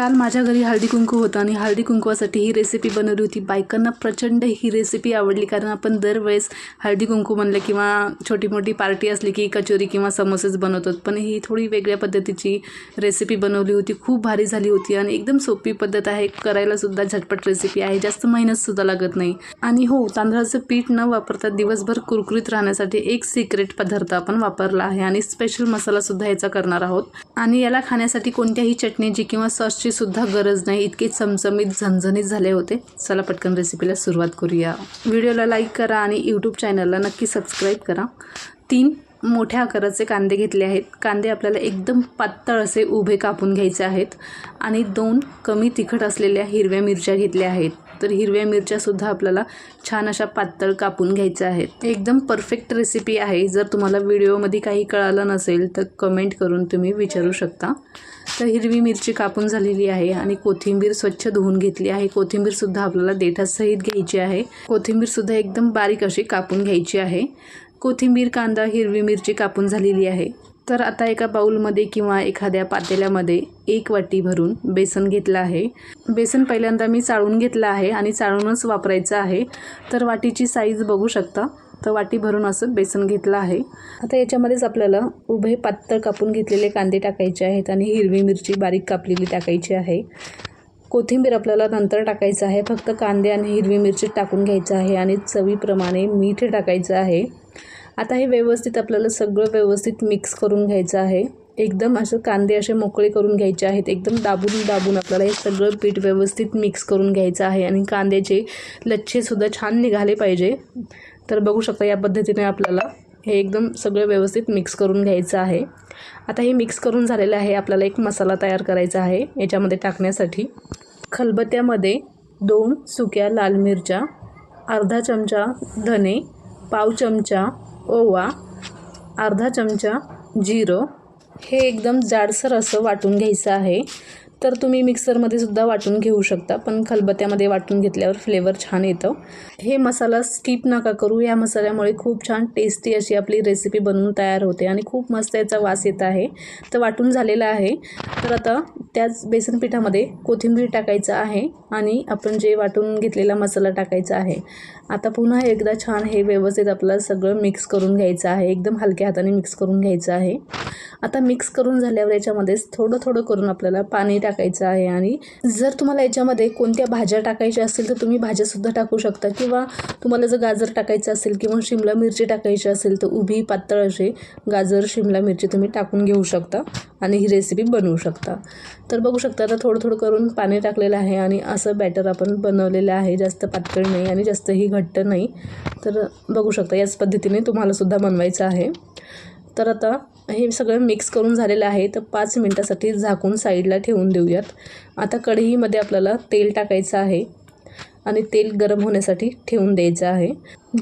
काल माझ्या घरी हळदी कुंकू होतं आणि हळदी कुंकवासाठी ही रेसिपी बनवली होती. बायकांना प्रचंड ही रेसिपी आवडली कारण आपण दरवेळेस हळदी कुंकू म्हणलं किंवा छोटी मोठी पार्टी असली की कचोरी किंवा समोसेच बनवतो. पण ही थोडी वेगळ्या पद्धतीची रेसिपी बनवली होती. खूप भारी झाली होती आणि एकदम सोपी पद्धत आहे. करायलासुद्धा झटपट रेसिपी आहे. जास्त मेहनतसुद्धा लागत नाही. आणि हो तांदळाचं पीठ न वापरता दिवसभर कुरकुरीत राहण्यासाठी एक सिक्रेट पदार्थ आपण वापरला आहे. आणि स्पेशल मसालासुद्धा याचा करणार आहोत. आणि याला खाण्यासाठी कोणत्याही चटणीची किंवा सॉसची सुद्धा गरज नाही. इतके चमचमीत झणझणीत झाले होते. चला पटकन रेसिपीला सुरुवात करूया. व्हिडिओला लाईक करा आणि यूट्यूब चॅनलला नक्की सबस्क्राईब करा. तीन मोठ्या आकाराचे कांदे घेतले आहेत. कांदे आपल्याला एकदम पातळ असे उभे कापून घ्यायचे आहेत. आणि दोन कमी तिखट असलेल्या हिरव्या मिरच्या घेतल्या आहेत. तर हिरव्या मिरच्यासुद्धा आपल्याला छान अशा पातळ कापून घ्यायच्या आहेत. एकदम परफेक्ट रेसिपी आहे. जर तुम्हाला व्हिडिओमध्ये काही कळालं नसेल तर कमेंट करून तुम्ही विचारू शकता. तर हिरवी मिरची कापून झालेली आहे आणि कोथिंबीर स्वच्छ धुवून घेतली आहे. कोथिंबीरसुद्धा आपल्याला देठासहित घ्यायची आहे. कोथिंबीरसुद्धा एकदम बारीक अशी कापून घ्यायची आहे. कोथिंबीर कांदा हिरवी मिरची कापून झालेली आहे. तर आता एका बाऊलमध्ये किंवा एखाद्या पातेल्यामध्ये एक वाटी भरून बेसन घेतलं आहे. बेसन पहिल्यांदा मी चाळून घेतलं आहे आणि चाळूनच वापरायचं आहे. तर वाटीची साईज बघू शकता. तर वाटी भरून असं बेसन घेतलं आहे. आता याच्यामध्येच आपल्याला उभे पातळ कापून घेतलेले कांदे टाकायचे आहेत आणि हिरवी मिरची बारीक कापलेली टाकायची आहे. कोथिंबीर आपल्याला नंतर टाकायचं आहे. फक्त कांदे आणि हिरवी मिरची टाकून घ्यायचं आहे आणि चवीप्रमाणे मीठ टाकायचं आहे. आता हे व्यवस्थित आपल्याला सगळं व्यवस्थित मिक्स करून घ्यायचं आहे. एकदम असं कांदे असे मोकळे करून घ्यायचे आहेत. एकदम दाबून दाबून आपल्याला हे सगळं पीठ व्यवस्थित मिक्स करून घ्यायचं आहे आणि कांद्याचे लच्छेसुद्धा छान निघाले पाहिजे. तर बघू शकता या पद्धतीने आपल्याला हे एकदम सगळं व्यवस्थित मिक्स करून घ्यायचं आहे. आता हे मिक्स करून झालेलं आहे आपल्याला एक मसाला तयार करायचा आहे याच्यामध्ये टाकण्यासाठी. खलबत्त्यामध्ये दोन सुक्या लाल मिरच्या अर्धा चमचा धने पाव चमचा ओवा अर्धा चमचा जिरं. हे एकदम जाडसर असं वाटून घ्यायचं आहे. तर तुम्ही मिक्सरमध्ये सुद्धा वाटून घेऊ शकता पण खलबत्त्यामध्ये वाटून घेतल्यावर फ्लेवर छान येतं. हे मसाला स्किप नका करू या मसाल्यामुळे खूप छान टेस्टी अशी आपली रेसिपी बनवून तयार होते आणि खूप मस्त याचा वास येत आहे. तर वाटून झालेला आहे. तर आता त्याच बेसन पिठामध्ये कोथिंबीर टाकायचं आहे आणि आपण जे वाटून घेतलेला मसाला टाकायचा आहे आता पुन्हा एकदा छान हे व्यवस्थित आपलं सगळं मिक्स करून घ्यायचं आहे. एकदम हलक्या हाताने मिक्स करून घ्यायचं आहे. आता मिक्स करून झाल्यावर याच्यामध्येच थोडं थोडं करून आपल्याला पाणी टाकायचं आहे आणि जर तुम्हाला याच्यामध्ये कोणत्या भाज्या टाकायच्या असतील तर तुम्ही भाज्यासुद्धा टाकू शकता. किंवा तुम्हाला जर गाजर टाकायचं असेल किंवा शिमला मिरची टाकायची असेल तर उभी पातळ असे गाजर शिमला मिरची तुम्ही टाकून घेऊ शकता आणि ही रेसिपी बनवू शकता. तर बघू शकता आता थोडं थोडं करून पाणी टाकलेलं आहे आणि असं बॅटर आपण बनवलेलं आहे. जास्त पातळ नाही आणि जास्तही घट्ट नाही. तर बघू शकता याच पद्धतीने तुम्हालासुद्धा बनवायचं आहे. तर आता हे सगळं मिक्स करून झालेलं आहे. तर पाच मिनटासाठी झाकून साईडला ठेवून देऊयात. आता कढईमध्ये आपल्याला तेल टाकायचं आहे आणि तेल गरम होण्यासाठी ठेवून द्यायचं आहे.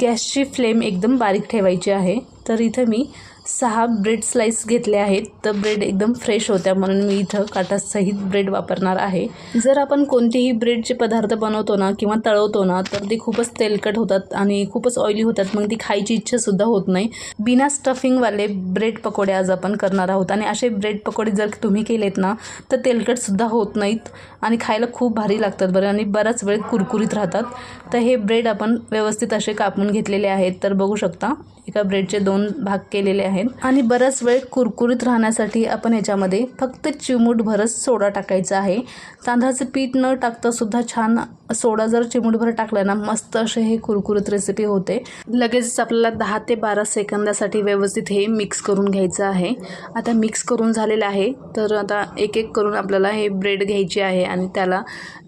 गॅसची फ्लेम एकदम बारीक ठेवायची आहे. तर इथं मी सहा ब्रेड स्लाईस घेतले आहेत. तर ब्रेड एकदम फ्रेश होत्या म्हणून मी इथं काटासहित ब्रेड वापरणार आहे. जर आपण कोणतेही ब्रेडचे पदार्थ बनवतो ना किंवा तळवतो ना तर ते खूपच तेलकट होतात आणि खूपच ऑइली होतात. मग ती खायची इच्छासुद्धा होत नाही. बिना स्टफिंगवाले ब्रेड पकोडे आज आपण करणार आहोत. आणि असे ब्रेड पकोडे जर तुम्ही केलेत ना तर तेलकटसुद्धा होत नाहीत आणि खायला खूप भारी लागतात बरं आणि बराच वेळ कुरकुरीत राहतात. तर हे ब्रेड आपण व्यवस्थित असे कापून घेतलेले आहेत. तर बघू शकता एका ब्रेडचे दोन भाग केलेले आहेत. आणि बराच वेळ कुरकुरीत राहण्यासाठी आपण याच्यामध्ये फक्त चिमूटभरच सोडा टाकायचा आहे. तांदळाचं पीठ न टाकता सुद्धा छान सोडा जर चिमूटभर टाकला ना मस्त असे हे कुरकुरीत रेसिपी होते. लगेचच आपल्याला दहा ते बारा सेकंदासाठी व्यवस्थित हे मिक्स करून घ्यायचं आहे. आता मिक्स करून झालेलं आहे. तर आता एक एक करून आपल्याला हे ब्रेड घ्यायची आहे आणि त्याला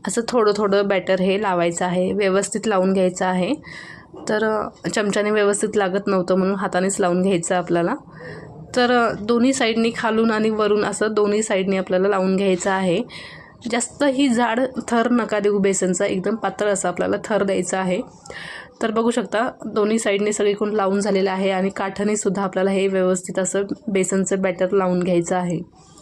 असं थोडं थोडं बॅटर हे लावायचं आहे. व्यवस्थित लावून घ्यायचं आहे. तर चमच्याने व्यवस्थित लागत नव्हतं म्हणून हातानेच लावून घ्यायचं आपल्याला. तर दोन्ही साईडनी खालून आणि वरून असं दोन्ही साईडनी आपल्याला लावून घ्यायचं आहे. जास्त ही जाड थर नका देऊ बेसनचा एकदम पातळ असा आपल्याला थर द्यायचा आहे. तर बघू शकता दोन्ही साईडने सगळीकडून लावून झालेलं आहे आणि काठाने सुद्धा आपल्याला हे व्यवस्थित असं बेसनचं बॅटर लावून घ्यायचं आहे.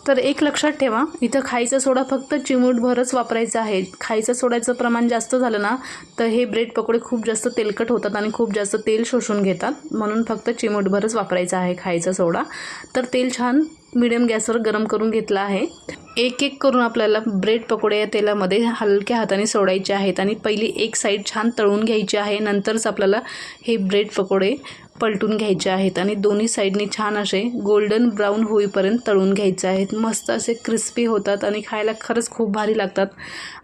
तर एक लक्षात ठेवा इथं खायचा सोडा फक्त चिमूटभरच वापरायचा आहे. खायचा सोड्याचं प्रमाण जास्त झालं ना तर हे ब्रेड पकोडे खूप जास्त तेलकट होतात आणि खूप जास्त तेल शोषून घेतात. म्हणून फक्त चिमूटभरच वापरायचा आहे खायचा सोडा. तर तेल छान मिडियम गॅसवर गरम करून घेतलं आहे. एक एक करून आपल्याला ब्रेड पकोडे या तेलामध्ये हलक्या हाताने सोडायचे आहेत आणि पहिली एक साईड छान तळून घ्यायची आहे. नंतरच आपल्याला हे ब्रेड पकोडे पलटून घ्यायचे आहेत आणि दोन्ही साईडने छान असे गोल्डन ब्राऊन होईपर्यंत तळून घ्यायचे आहेत. मस्त असे क्रिस्पी होतात आणि खायला खरंच खूप भारी लागतात.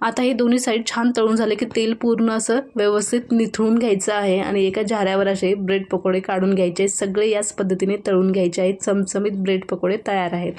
आता हे दोन्ही साईड छान तळून झाले की तेल पूर्ण असं व्यवस्थित निथळून घ्यायचं आहे आणि एका झाऱ्यावर असे ब्रेड पकोडे काढून घ्यायचे. सगळे याच पद्धतीने तळून घ्यायचे आहेत. चमचमीत ब्रेड पकोडे तयार आहेत.